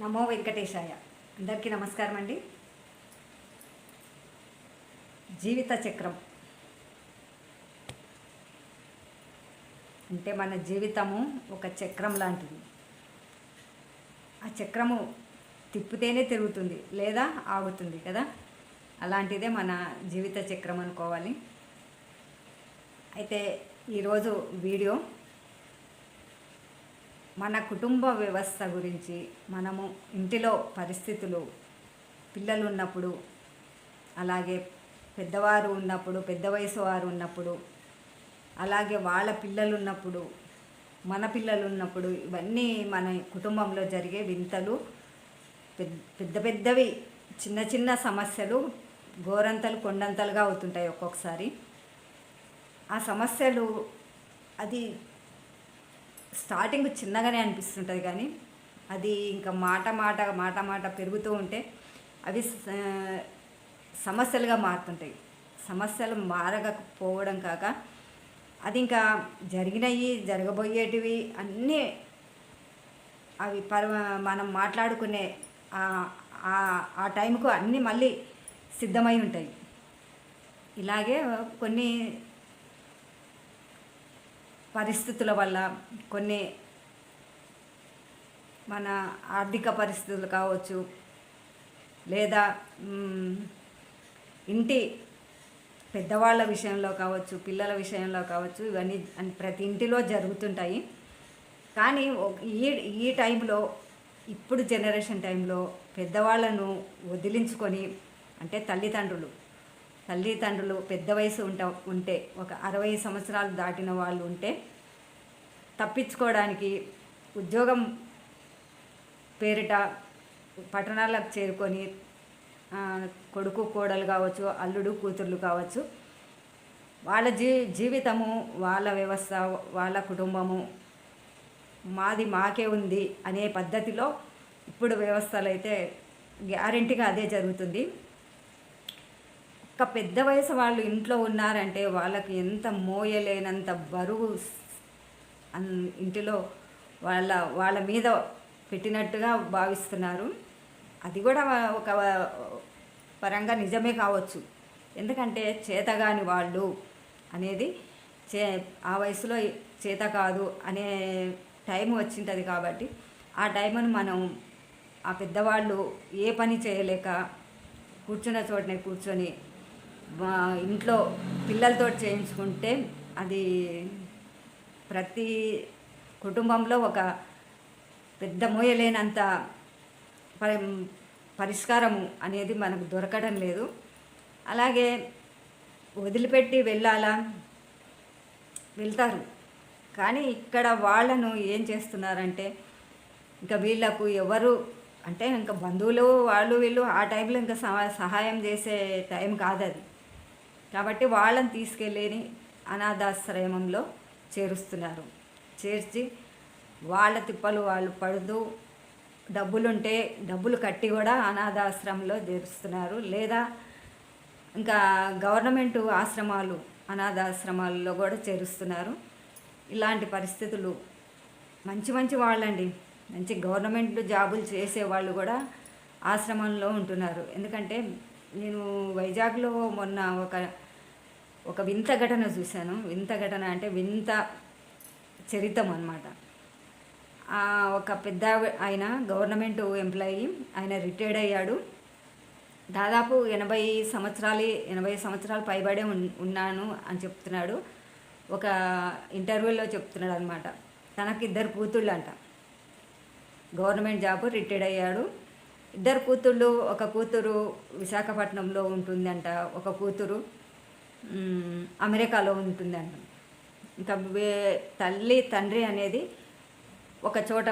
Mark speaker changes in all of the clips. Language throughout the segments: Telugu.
Speaker 1: నమో వెంకటేశాయ. అందరికీ నమస్కారం అండి. జీవిత చక్రం. అంటే మన జీవితము ఒక చక్రం లాంటిది. ఆ చక్రము తిప్పితేనే తిరుగుతుంది లేదా ఆగుతుంది కదా? అలాంటిదే మన జీవిత చక్రం అనుకోవాలి. అయితే ఈరోజు వీడియో మన కుటుంబ వ్యవస్థ గురించి మనము ఇంటిలో పరిస్థితులు పిల్లలు ఉన్నప్పుడు అలాగే పెద్దవారు ఉన్నప్పుడు పెద్ద వయసు వారు ఉన్నప్పుడు అలాగే వాళ్ళ పిల్లలు ఉన్నప్పుడు మన పిల్లలు ఉన్నప్పుడు ఇవన్నీ మన కుటుంబంలో జరిగే వింతలు పెద్ద పెద్ద పెద్దవి చిన్న చిన్న సమస్యలు గోరంతలు కొండంతలుగా అవుతుంటాయి ఒక్కొక్కసారి. ఆ సమస్యలు అది స్టార్టింగ్ చిన్నగానే అనిపిస్తుంటుంది కానీ అది ఇంకా మాట మాట మాట మాట పెరుగుతూ ఉంటే అవి సమస్యలుగా మారుతుంటాయి. సమస్యలు మారకపోవడం కాక అది ఇంకా జరిగినవి జరగబోయేటివి అన్నీ అవి పర మనం మాట్లాడుకునే ఆ- ఆ టైంకు అన్నీ మళ్ళీ సిద్ధమై ఉంటాయి. ఇలాగే కొన్ని పరిస్థితుల వల్ల కొన్ని మన ఆర్థిక పరిస్థితులు కావచ్చు లేదా ఇంటి పెద్దవాళ్ళ విషయంలో కావచ్చు పిల్లల విషయంలో కావచ్చు ఇవన్నీ ప్రతి ఇంటిలో జరుగుతుంటాయి. కానీ ఈ ఈ టైంలో ఇప్పుడు జనరేషన్ టైంలో పెద్దవాళ్ళను వదిలించుకొని అంటే తల్లిదండ్రులు తల్లిదండ్రులు పెద్ద వయసు ఉంట ఉంటే ఒక అరవై సంవత్సరాలు దాటిన వాళ్ళు ఉంటే తప్పించుకోవడానికి ఉద్యోగం పేరిట పట్టణాలకు చేరుకొని కొడుకు కోడలు కావచ్చు అల్లుడు కూతుర్లు కావచ్చు వాళ్ళ జీ జీవితము వాళ్ళ వ్యవస్థ వాళ్ళ కుటుంబము మాది మాకే ఉంది అనే పద్ధతిలో ఇప్పుడు వ్యవస్థలు అయితే గ్యారంటీగా అదే జరుగుతుంది. ఒక పెద్ద వయసు వాళ్ళు ఇంట్లో ఉన్నారంటే వాళ్ళకి ఎంత మోయలేనంత బరువు అన్- ఇంటిలో వాళ్ళ వాళ్ళ మీద పెట్టినట్టుగా భావిస్తున్నారు. అది కూడా ఒక పరంగా నిజమే కావచ్చు. ఎందుకంటే చేతగాని వాళ్ళు అనేది చే ఆ వయసులో చేత కాదు అనే టైం వచ్చింటుంది కాబట్టి ఆ టైంను మనం ఆ పెద్దవాళ్ళు ఏ పని చేయలేక కూర్చున్న చోటనే కూర్చొని ఇంట్లో పిల్లలతో చేయించుకుంటే అది ప్రతి కుటుంబంలో ఒక పెద్ద మోయలేనంత పరి పరిష్కారము అనేది మనకు దొరకడం లేదు. అలాగే వదిలిపెట్టి వెళ్ళాలా? వెళ్తారు. కానీ ఇక్కడ వాళ్ళను ఏం చేస్తున్నారంటే ఇంకా వీళ్ళకు ఎవరు అంటే ఇంకా బంధువులు వాళ్ళు వీళ్ళు ఆ టైంలో ఇంకా సహాయం చేసే టైం కాదు అది కాబట్టి వాళ్ళని తీసుకెళ్ళేని అనాథాశ్రమంలో చేరుస్తున్నారు. చేర్చి వాళ్ళ తిప్పలు వాళ్ళు పడుతూ డబ్బులుంటే డబ్బులు కట్టి కూడా అనాథాశ్రమంలో చేరుస్తున్నారు. లేదా ఇంకా గవర్నమెంట్ ఆశ్రమాలు అనాథాశ్రమాల్లో కూడా చేరుస్తున్నారు. ఇలాంటి పరిస్థితులు మంచి మంచి వాళ్ళండి. మంచి గవర్నమెంట్ జాబులు చేసే వాళ్ళు కూడా ఆశ్రమంలో ఉంటున్నారు. ఎందుకంటే నేను వైజాగ్లో మొన్న ఒక ఒక వింత ఘటన చూశాను. వింత ఘటన అంటే వింత చరితం అనమాట ఒక పెద్ద ఆయన గవర్నమెంట్ ఎంప్లాయీ ఆయన రిటైర్డ్ అయ్యాడు. దాదాపు ఎనభై సంవత్సరాలు ఎనభై సంవత్సరాలు పైబడే ఉన్- ఉన్నాను అని చెప్తున్నాడు. ఒక ఇంటర్వ్యూలో చెప్తున్నాడు అనమాట తనకి ఇద్దరు కూతుళ్ళు అంట గవర్నమెంట్ జాబ్ రిటైర్డ్ అయ్యాడు. ఇద్దరు కూతుళ్ళు ఒక కూతురు విశాఖపట్నంలో ఉంటుందంట ఒక కూతురు అమెరికాలో ఉంటుందంట. ఇంకా వే తల్లి తండ్రి అనేది ఒక చోట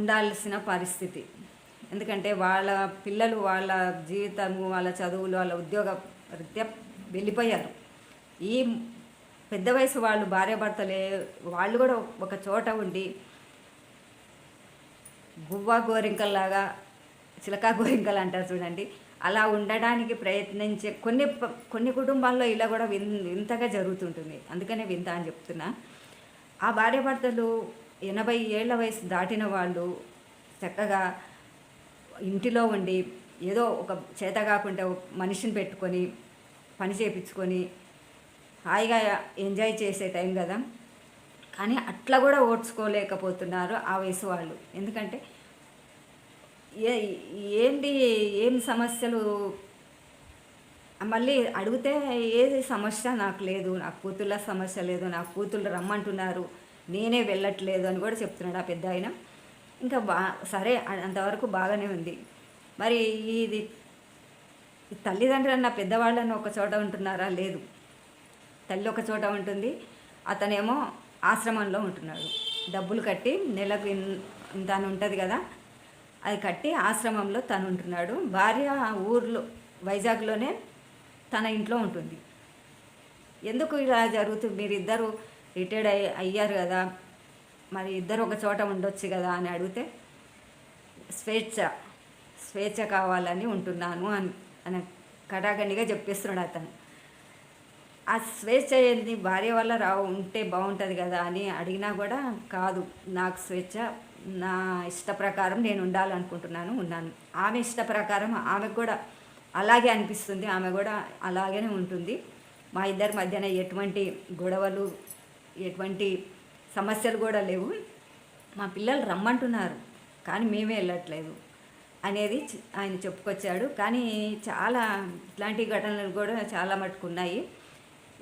Speaker 1: ఉండాల్సిన పరిస్థితి. ఎందుకంటే వాళ్ళ పిల్లలు వాళ్ళ జీవితము వాళ్ళ చదువులు వాళ్ళ ఉద్యోగ రీత్యా వెళ్ళిపోయారు. ఈ పెద్ద వయసు వాళ్ళు భార్యాభర్తలే వాళ్ళు కూడా ఒక చోట ఉండి గువ్వ గోరింకల్లాగా చిలకా గోరింకలు అంటారు చూడండి. అలా ఉండడానికి ప్రయత్నించే కొన్ని కొన్ని కుటుంబాల్లో ఇలా కూడా విన్ వింతగా జరుగుతుంటుంది. అందుకనే వింత అని చెప్తున్నా. ఆ భార్యాభర్తలు ఎనభై ఏళ్ళ వయసు దాటిన వాళ్ళు చక్కగా ఇంటిలో ఉండి ఏదో ఒక చేత కాకుండా మనిషిని పెట్టుకొని పని చేపించుకొని హాయిగా ఎంజాయ్ చేసే టైం కదా. కానీ అట్లా కూడా ఓడ్చుకోలేకపోతున్నారు ఆ వయసు వాళ్ళు. ఎందుకంటే ఏంటి ఏం సమస్యలు? మళ్ళీ అడిగితే ఏది సమస్య నాకు లేదు నా కూతుళ్ళ సమస్య లేదు నా కూతుళ్ళు రమ్మంటున్నారు నేనే వెళ్ళట్లేదు అని కూడా చెప్తున్నాడు ఆ పెద్ద ఆయన. ఇంకా బా సరే అంతవరకు బాగానే ఉంది. మరి ఇది తల్లిదండ్రులన్న తల్లిదండ్రులు పెద్దవాళ్ళని ఒక చోట ఉంటున్నారా? లేదు. తల్లి ఒక చోట ఉంటుంది అతనేమో ఆశ్రమంలో ఉంటున్నాడు. డబ్బులు కట్టి నెలకు ఇంత ఉంటుంది కదా అది కట్టి ఆశ్రమంలో తను ఉంటున్నాడు భార్య ఊర్లో వైజాగ్లోనే తన ఇంట్లో ఉంటుంది. ఎందుకు ఇలా జరుగుతుంది మీరు ఇద్దరు రిటైర్డ్ అయ్యి అయ్యారు కదా? మరి ఇద్దరు ఒక చోట ఉండొచ్చు కదా అని అడిగితే స్వేచ్ఛ స్వేచ్ఛ కావాలని ఉంటున్నాను అని అని కటాకండిగా చెప్పేస్తున్నాడు అతను. ఆ స్వేచ్ఛ ఏంది? భార్య వల్ల రా ఉంటే బాగుంటుంది కదా అని అడిగినా కూడా కాదు నాకు స్వేచ్ఛ నా ఇష్ట ప్రకారం నేను ఉండాలనుకుంటున్నాను ఉన్నాను. ఆమె ఇష్ట ప్రకారం ఆమెకు కూడా అలాగే అనిపిస్తుంది ఆమె కూడా అలాగనే ఉంటుంది. మా ఇద్దరి మధ్యన ఎటువంటి గొడవలు ఎటువంటి సమస్యలు కూడా లేవు. మా పిల్లలు రమ్మంటున్నారు కానీ మేమే వెళ్ళట్లేదు అనేది ఆయన చెప్పుకొచ్చాడు. కానీ చాలా ఇట్లాంటి ఘటనలు కూడా చాలా మటుకు ఉన్నాయి.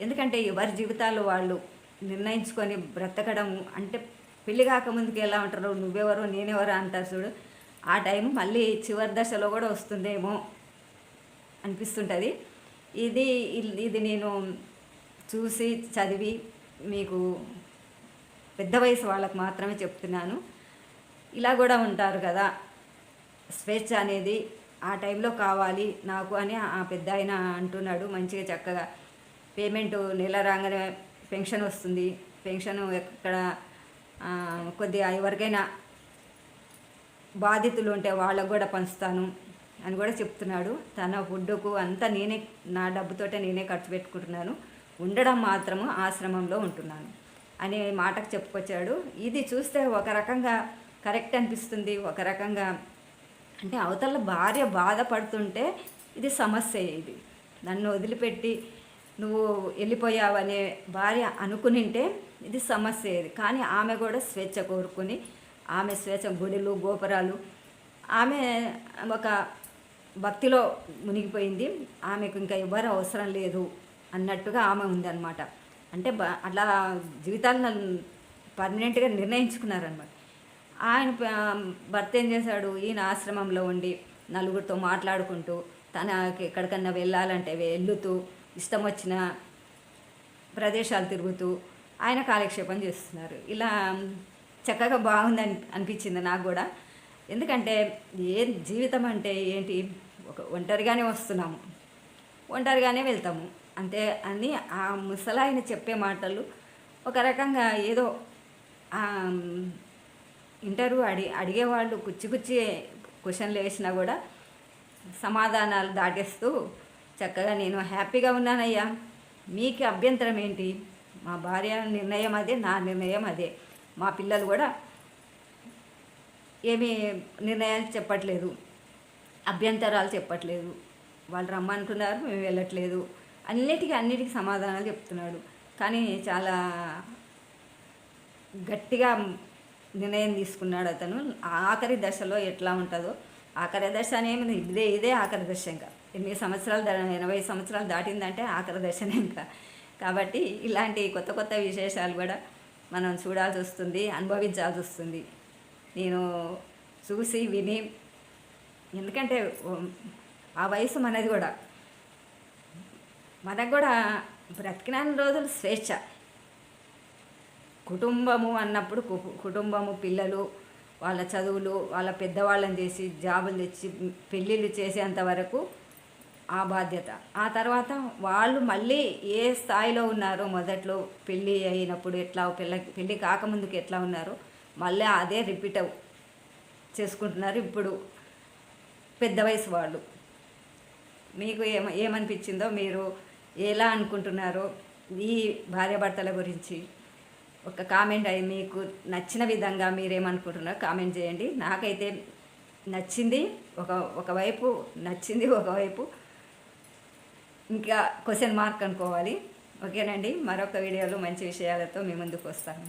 Speaker 1: ఎందుకంటే ఎవరి జీవితాలు వాళ్ళు నిర్ణయించుకొని బ్రతకడం అంటే పెళ్ళి కాకముందుకు ఎలా ఉంటారు నువ్వెవరు నేనెవరు అంటారు చూడు. ఆ టైం మళ్ళీ చివరి దశలో కూడా వస్తుందేమో అనిపిస్తుంటుంది. ఇది ఇది నేను చూసి చదివి మీకు పెద్ద వయసు వాళ్ళకు మాత్రమే చెప్తున్నాను. ఇలా కూడా ఉంటారు కదా. స్వేచ్ఛ అనేది ఆ టైంలో కావాలి నాకు అని ఆ పెద్ద ఆయన అంటున్నాడు మంచిగా చక్కగా. పేమెంట్ నెల రాగానే పెన్షన్ వస్తుంది. పెన్షన్ ఎక్కడ కొద్దిగా ఎవరికైనా బాధితులు ఉంటే వాళ్ళకు కూడా పంచుతాను అని కూడా చెప్తున్నాడు. తన ఫుడ్కు అంతా నేనే నా డబ్బుతోటే నేనే ఖర్చు పెట్టుకుంటున్నాను. ఉండడం మాత్రము ఆశ్రమంలో ఉంటున్నాను అనే మాటకు చెప్పుకొచ్చాడు. ఇది చూస్తే ఒక రకంగా కరెక్ట్ అనిపిస్తుంది. ఒక రకంగా అంటే అవతల భార్య బాధపడుతుంటే ఇది సమస్య ఇది. నన్ను వదిలిపెట్టి నువ్వు వెళ్ళిపోయావనే భార్య అనుకునింటే ఇది సమస్య ఇది. కానీ ఆమె కూడా స్వేచ్ఛ కోరుకుని ఆమె స్వేచ్ఛ గుడిలు గోపురాలు ఆమె ఒక భక్తిలో మునిగిపోయింది. ఆమెకు ఇంకా ఎవరు అవసరం లేదు అన్నట్టుగా ఆమె ఉందన్నమాట. అంటే అట్లా జీవితాలను పర్మనెంట్గా నిర్ణయించుకున్నారనమాట ఆయన భర్త ఏం చేశాడు? ఈయన ఆశ్రమంలో ఉండి నలుగురితో మాట్లాడుకుంటూ తనకి ఎక్కడికన్నా వెళ్ళాలంటే వెళ్తూ ఇష్టం వచ్చిన ప్రదేశాలు తిరుగుతూ ఆయన కాలక్షేపం చేస్తున్నారు. ఇలా చక్కగా బాగుంది అని అనిపించింది నాకు కూడా. ఎందుకంటే ఏ జీవితం అంటే ఏంటి? ఒక ఒంటరిగానే వస్తున్నాము. ఒంటరిగానే వెళ్తాము. అంతే అని ఆ ముసలాయన చెప్పే మాటలు ఒక రకంగా ఏదో ఇంటర్వ్యూ అడి అడిగేవాళ్ళు కుచ్చి కుచ్చి క్వశ్చన్లు వేసినా కూడా సమాధానాలు దాటేస్తూ చక్కగా నేను హ్యాపీగా ఉన్నానయ్యా. మీకు అభ్యంతరం ఏంటి? మా భార్య నిర్ణయం అదే నా నిర్ణయం అదే. మా పిల్లలు కూడా ఏమీ నిర్ణయాలు చెప్పట్లేదు. అభ్యంతరాలు చెప్పట్లేదు. వాళ్ళు రమ్మంటున్నారు మేము వెళ్ళట్లేదు. అన్నిటికీ అన్నిటికీ సమాధానాలు చెప్తున్నాడు. కానీ చాలా గట్టిగా నిర్ణయం తీసుకున్నాడు అతను. ఆఖరి దశలో ఎట్లా ఉంటుందో ఆఖరి దశ అనేది ఇదే ఇదే ఆఖరి దశ ఇంకా. ఎనిమిది సంవత్సరాలు దా- ఎనభై సంవత్సరాలు దాటిందంటే ఆఖరి దర్శనం ఇంకా. కాబట్టి ఇలాంటి కొత్త కొత్త విశేషాలు కూడా మనం చూడాల్సి వస్తుంది అనుభవించాల్సి వస్తుంది. నేను చూసి విని ఎందుకంటే ఆ వయసు మనది కూడా. మనకు కూడా బ్రతికినాన్ని రోజులు స్వేచ్ఛ. కుటుంబము అన్నప్పుడు కు- కుటుంబము పిల్లలు వాళ్ళ చదువులు వాళ్ళ పెద్దవాళ్ళని చేసి జాబులు తెచ్చి పెళ్ళిళ్ళు చేసేంత వరకు ఆ బాధ్యత. ఆ తర్వాత వాళ్ళు మళ్ళీ ఏ స్థాయిలో ఉన్నారో మొదట్లో పెళ్ళి అయినప్పుడు ఎట్లా పెళ్ళ పెళ్ళి కాకముందుకు ఎట్లా ఉన్నారో మళ్ళీ అదే రిపీట్ అవ్ చేసుకుంటున్నారు ఇప్పుడు పెద్ద వయసు వాళ్ళు. మీకు ఏమ ఏమనిపించిందో మీరు ఎలా అనుకుంటున్నారో ఈ భార్యాభర్తల గురించి ఒక కామెంట్ అయి మీకు నచ్చిన విధంగా మీరేమనుకుంటున్నారో కామెంట్ చేయండి. నాకైతే నచ్చింది ఒక ఒకవైపు నచ్చింది ఒకవైపు ఇంకా క్వశ్చన్ మార్క్ అనుకోవాలి. ఓకేనండి? మరొక వీడియోలో మంచి విషయాలతో మీ ముందుకు వస్తాను.